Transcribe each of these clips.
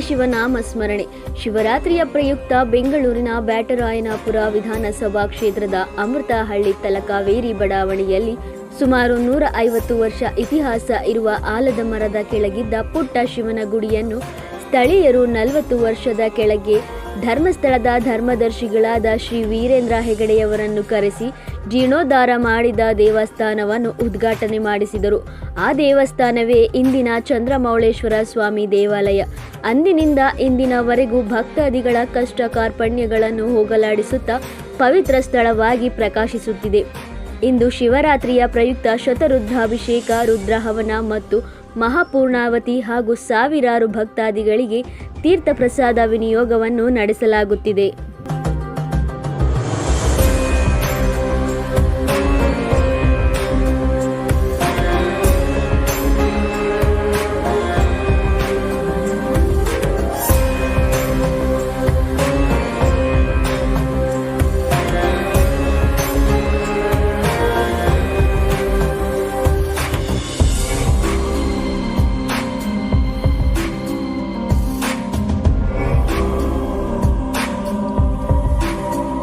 ಶಿವನಾಮ ಸ್ಮರಣೆ. ಶಿವರಾತ್ರಿಯ ಪ್ರಯುಕ್ತ ಬೆಂಗಳೂರಿನ ಬ್ಯಾಟರಾಯನಪುರ ವಿಧಾನಸಭಾ ಕ್ಷೇತ್ರದ ಅಮೃತಹಳ್ಳಿ ತಲಕಾವೇರಿ ಬಡಾವಣೆಯಲ್ಲಿ ಸುಮಾರು ನೂರ ಐವತ್ತು ವರ್ಷ ಇತಿಹಾಸ ಇರುವ ಆಲದ ಮರದ ಕೆಳಗಿದ್ದ ಪುಟ್ಟ ಶಿವನ ಗುಡಿಯನ್ನು ಸ್ಥಳೀಯರು ನಲವತ್ತು ವರ್ಷದ ಕೆಳಗೆ ಧರ್ಮಸ್ಥಳದ ಧರ್ಮದರ್ಶಿಗಳಾದ ಶ್ರೀ ವೀರೇಂದ್ರ ಹೆಗಡೆಯವರನ್ನು ಕರೆಸಿ ಜೀರ್ಣೋದ್ಧಾರ ಮಾಡಿದ ದೇವಸ್ಥಾನವನ್ನು ಉದ್ಘಾಟನೆ ಮಾಡಿಸಿದರು. ಆ ದೇವಸ್ಥಾನವೇ ಇಂದಿನ ಚಂದ್ರಮೌಳೇಶ್ವರ ಸ್ವಾಮಿ ದೇವಾಲಯ. ಅಂದಿನಿಂದ ಇಂದಿನವರೆಗೂ ಭಕ್ತಾದಿಗಳ ಕಷ್ಟ ಕಾರ್ಪಣ್ಯಗಳನ್ನು ಹೋಗಲಾಡಿಸುತ್ತಾ ಪವಿತ್ರ ಸ್ಥಳವಾಗಿ ಪ್ರಕಾಶಿಸುತ್ತಿದೆ. ಇಂದು ಶಿವರಾತ್ರಿಯ ಪ್ರಯುಕ್ತ ಶತರುದ್ರಾಭಿಷೇಕ, ರುದ್ರಹವನ ಮತ್ತು ಮಹಾಪೂರ್ಣಾವತಿ ಹಾಗೂ ಸಾವಿರಾರು ಭಕ್ತಾದಿಗಳಿಗೆ ತೀರ್ಥ ಪ್ರಸಾದ ವಿನಿಯೋಗವನ್ನು ನಡೆಸಲಾಗುತ್ತಿದೆ.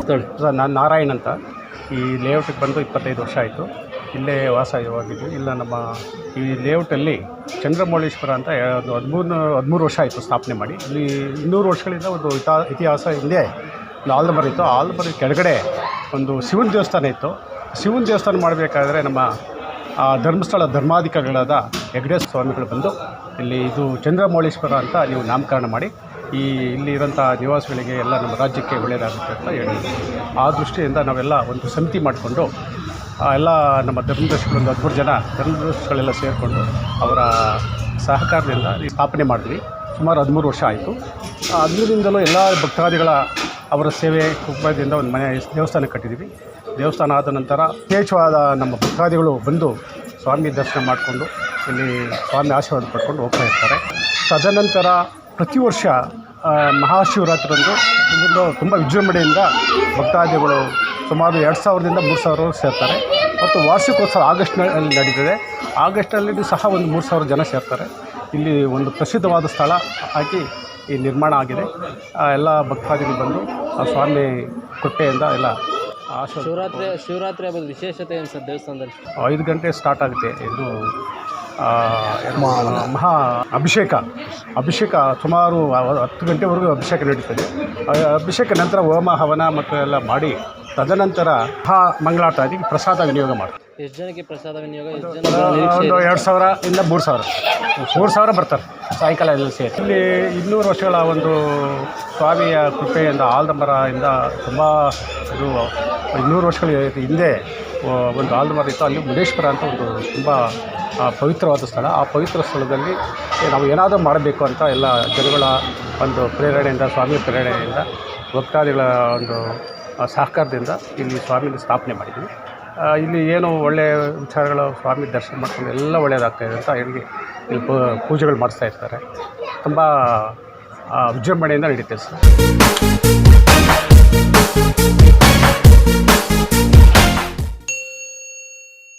ಸರ್, ನಾನು ನಾರಾಯಣ್ ಅಂತ. ಈ ಲೇಔಟಿಗೆ ಬಂದು ಇಪ್ಪತ್ತೈದು ವರ್ಷ ಆಯಿತು. ಇಲ್ಲೇ ವಾಸವಾಗಿದ್ದು ಇಲ್ಲ, ನಮ್ಮ ಈ ಲೇಔಟಲ್ಲಿ ಚಂದ್ರಮೌಳೇಶ್ವರ ಅಂತ ಒಂದು ಹದಿಮೂರು ಹದಿಮೂರು ವರ್ಷ ಆಯಿತು ಸ್ಥಾಪನೆ ಮಾಡಿ. ಇಲ್ಲಿ ಇನ್ನೂರು ವರ್ಷಗಳಿಂದ ಒಂದು ಇತಾ, ಇತಿಹಾಸ ಹಿಂದೆ ಒಂದು ಇತ್ತು. ಆ ಆಲ್ದಮರ ಕೆಳಗಡೆ ಒಂದು ಶಿವನ ದೇವಸ್ಥಾನ ಇತ್ತು. ಶಿವನ ದೇವಸ್ಥಾನ ಮಾಡಬೇಕಾದ್ರೆ ನಮ್ಮ, ಆ ಧರ್ಮಸ್ಥಳ ಧರ್ಮಾಧಿಕಾರಿಗಳಾದ ಹೆಗ್ಡೆ ಸ್ವಾಮಿಗಳು ಬಂದು ಇಲ್ಲಿ ಇದು ಚಂದ್ರಮೌಳೇಶ್ವರ ಅಂತ ನೀವು ನಾಮಕರಣ ಮಾಡಿ ಈ ಇಲ್ಲಿ ಇರೋಂಥ ನಿವಾಸಿಗಳಿಗೆ ಎಲ್ಲ ನಮ್ಮ ರಾಜ್ಯಕ್ಕೆ ಒಳ್ಳೆಯದಾಗುತ್ತೆ ಅಂತ ಹೇಳಿ. ಆ ದೃಷ್ಟಿಯಿಂದ ನಾವೆಲ್ಲ ಒಂದು ಸಮಿತಿ ಮಾಡಿಕೊಂಡು ಎಲ್ಲ ನಮ್ಮ ಧರ್ಮದರ್ಶಿಗಳು ಒಂದು ಹದಿಮೂರು ಜನ ಧರ್ಮದರ್ಶಿಗಳೆಲ್ಲ ಸೇರಿಕೊಂಡು ಅವರ ಸಹಕಾರದಿಂದ ಈ ಸ್ಥಾಪನೆ ಮಾಡಿದ್ವಿ. ಸುಮಾರು ಹದಿಮೂರು ವರ್ಷ ಆಯಿತು. ಹದಿಮೂರಿಂದಲೂ ಎಲ್ಲ ಭಕ್ತಾದಿಗಳ ಅವರ ಸೇವೆ ಉಪಾಯದಿಂದ ಒಂದು ಮನೆ, ದೇವಸ್ಥಾನ ಕಟ್ಟಿದ್ವಿ ದೇವಸ್ಥಾನ ಆದ ನಂತರ ಯಥೇಚ್ಛವಾದ ನಮ್ಮ ಭಕ್ತಾದಿಗಳು ಬಂದು ಸ್ವಾಮಿ ದರ್ಶನ ಮಾಡಿಕೊಂಡು ಇಲ್ಲಿ ಸ್ವಾಮಿ ಆಶೀರ್ವಾದ ಪಡ್ಕೊಂಡು ಹೋಗ್ತಾ ಇರ್ತಾರೆ. ತದನಂತರ ಪ್ರತಿ ವರ್ಷ ಆ, ಮಹಾಶಿವರಾತ್ರಿರಂದು ಇದೊಂದು ತುಂಬ ವಿಜೃಂಭಣೆಯಿಂದ ಭಕ್ತಾದಿಗಳು ಸುಮಾರು ಎರಡು ಸಾವಿರದಿಂದ ಮೂರು ಸಾವಿರ ಸೇರ್ತಾರೆ. ಮತ್ತು ವಾರ್ಷಿಕೋತ್ಸವ ಆಗಸ್ಟ್ನಲ್ಲಿ ನಡೀತದೆ. ಆಗಸ್ಟ್ನಲ್ಲಿ ಸಹ ಒಂದು ಮೂರು ಸಾವಿರ ಜನ ಸೇರ್ತಾರೆ. ಇಲ್ಲಿ ಒಂದು ಪ್ರಸಿದ್ಧವಾದ ಸ್ಥಳ ಆಗಿ ಈ ನಿರ್ಮಾಣ ಆಗಿದೆ. ಎಲ್ಲ ಭಕ್ತಾದಿಗಳು ಬಂದು ಆ ಸ್ವಾಮಿ ಕೊಟ್ಟೆಯಿಂದ ಎಲ್ಲ ಶಿವರಾತ್ರಿ ಶಿವರಾತ್ರಿ ಹಬ್ಬದ ವಿಶೇಷತೆ ಏನು ಸರ್ ದೇವಸ್ಥಾನದಲ್ಲಿ? ಐದು ಗಂಟೆ ಸ್ಟಾರ್ಟ್ ಆಗುತ್ತೆ. ಇದು ಮಹಾ ಅಭಿಷೇಕ. ಅಭಿಷೇಕ ಸುಮಾರು ಹತ್ತು ಗಂಟೆವರೆಗೂ ಅಭಿಷೇಕ ನಡೀತದೆ. ಅಭಿಷೇಕ ನಂತರ ಹೋಮ ಹವನ ಮತ್ತು ಎಲ್ಲ ಮಾಡಿ ತದನಂತರ ಮಹಾ ಮಂಗಳಾರತಿ ಪ್ರಸಾದ ವಿನಿಯೋಗ ಮಾಡ್ತಾರೆ. ಎಷ್ಟು ಜನಕ್ಕೆ ಪ್ರಸಾದ ವಿನಿಯೋಗ? ಒಂದು ಎರಡು ಸಾವಿರ ಇಂದ ಮೂರು ಸಾವಿರ. ಮೂರು ಸಾವಿರ ಬರ್ತಾರೆ. ಸಾಯಂಕಾಲ ಎಲ್ಲ ಸೇರಿ. ಇಲ್ಲಿ ಇನ್ನೂರು ವರ್ಷಗಳ ಒಂದು ಸ್ವಾಮಿಯ ಕೃಪೆಯಿಂದ ಆಲ್ದಮರದಿಂದ ತುಂಬ ಇದು ಇನ್ನೂರು ವರ್ಷಗಳ ಹಿಂದೆ ಒಂದು ಆಲ್ದಮರ ಇತ್ತು. ಅಲ್ಲಿ ಮುರುಡೇಶ್ವರ ಅಂತ ಒಂದು ತುಂಬ ಪವಿತ್ರವಾದ ಸ್ಥಳ ಆ ಪವಿತ್ರ ಸ್ಥಳದಲ್ಲಿ ನಾವು ಏನಾದರೂ ಮಾಡಬೇಕು ಅಂತ ಎಲ್ಲ ಜನಗಳ ಒಂದು ಪ್ರೇರಣೆಯಿಂದ ಸ್ವಾಮಿ ಪ್ರೇರಣೆಯಿಂದ ಭಕ್ತಾದಿಗಳ ಒಂದು ಆ, ಸಹಕಾರದಿಂದ ಇಲ್ಲಿ ಸ್ವಾಮಿನ ಸ್ಥಾಪನೆ ಮಾಡಿದ್ವಿ. ಇಲ್ಲಿ ಏನು ಒಳ್ಳೆಯ ವಿಚಾರಗಳು ಸ್ವಾಮಿ ದರ್ಶನ ಮಾಡ್ಕೊಂಡು ಎಲ್ಲ ಒಳ್ಳೆಯದಾಗ್ತಾ ಇದೆ ಅಂತ ಇಲ್ಲಿ ಇಲ್ಲಿ ಪೂಜೆಗಳು ಮಾಡಿಸ್ತಾ ಇರ್ತಾರೆ. ತುಂಬ ಆ, ವಿಜೃಂಭಣೆಯಿಂದ ನಡೀತದೆ ಸರ್.